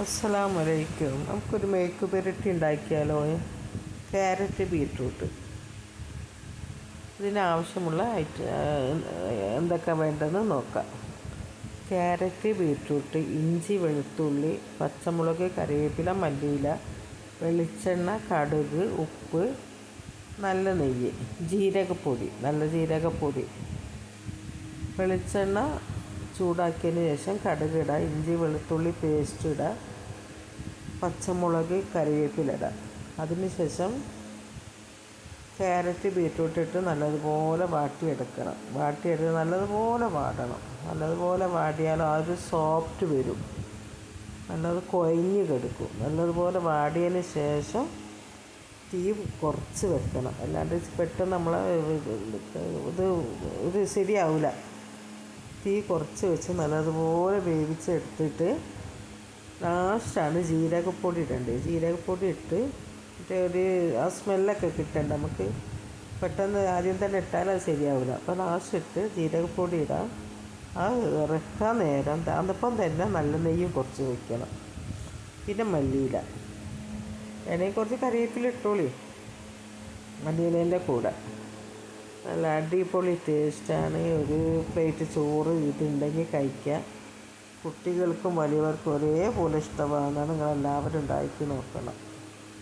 അസ്സലാമു വലൈക്കും നമുക്കൊരു മേക്ക് പുരട്ടി ഉണ്ടാക്കിയാലോ? ക്യാരറ്റ് ബീട്രൂട്ട് ഇതിനാവശ്യമുള്ള ഐറ്റ എന്തൊക്കെ വേണ്ടതെന്ന് നോക്കാം. ക്യാരറ്റ് ബീട്രൂട്ട് ഇഞ്ചി വെളുത്തുള്ളി പച്ചമുളക് കറിവേപ്പില മല്ലിയില വെളിച്ചെണ്ണ കടുക് ഉപ്പ് നല്ല നെയ്യ് ജീരകപ്പൊടി നല്ല ജീരകപ്പൊടി വെളിച്ചെണ്ണ ചൂടാക്കിയതിന് ശേഷം കടുക് ഇടുക ഇഞ്ചി വെളുത്തുള്ളി പേസ്റ്റ് ഇടുക പച്ചമുളക് കറിവേപ്പില ഇടുക അതിന് ശേഷം ക്യാരറ്റ് ബീറ്റ്റൂട്ട് ഇട്ട് നല്ലതുപോലെ വാട്ടിയെടുക്കണം. വാട്ടിയെടുത്ത് നല്ലതുപോലെ വാടണം. നല്ലതുപോലെ വാടിയാൽ ആ ഒരു സോഫ്റ്റ് വരും. നല്ലത് കുഴഞ്ഞ് കെടുക്കും. നല്ലതുപോലെ വാടിയതിന് ശേഷം തീ കുറച്ച് വെക്കണം. അല്ലാണ്ട് പെട്ടെന്ന് നമ്മൾ ഇത് ഇത് ശരിയാവില്ല തീ കുറച്ച് വെച്ച് നല്ലതുപോലെ വേവിച്ചെടുത്തിട്ട് ലാസ്റ്റാണ് ജീരകപ്പൊടി ഇടേണ്ടത് ജീരകപ്പൊടി ഇട്ട് മറ്റേ ഒരു ആ സ്മെല്ലൊക്കെ കിട്ടണ്ട നമുക്ക്? പെട്ടെന്ന് ആദ്യം തന്നെ ഇട്ടാൽ അത് ശരിയാവില്ല. അപ്പോൾ ലാസ്റ്റ് ഇട്ട് ജീരകപ്പൊടി ഇടാം. ആ ഇറക്കാൻ നേരം അതിപ്പം തന്നെ നല്ല നെയ്യും കുറച്ച് വയ്ക്കണം പിന്നെ മല്ലിയില. വേണമെങ്കിൽ കുറച്ച് കറിവേപ്പില ഇട്ടോളി. മല്ലിയിലേന്റെ കൂടെ. നല്ല അടിപൊളി ടേസ്റ്റാണ്. ഒരു പ്ലേറ്റ് ചോറ് ഇതുണ്ടെങ്കിൽ കഴിക്കാം. കുട്ടികൾക്കും വലിയവർക്കും ഒരേപോലെ ഇഷ്ടമാണെന്നാണ് നിങ്ങളെല്ലാവരും ഉണ്ടാക്കി നോക്കണം.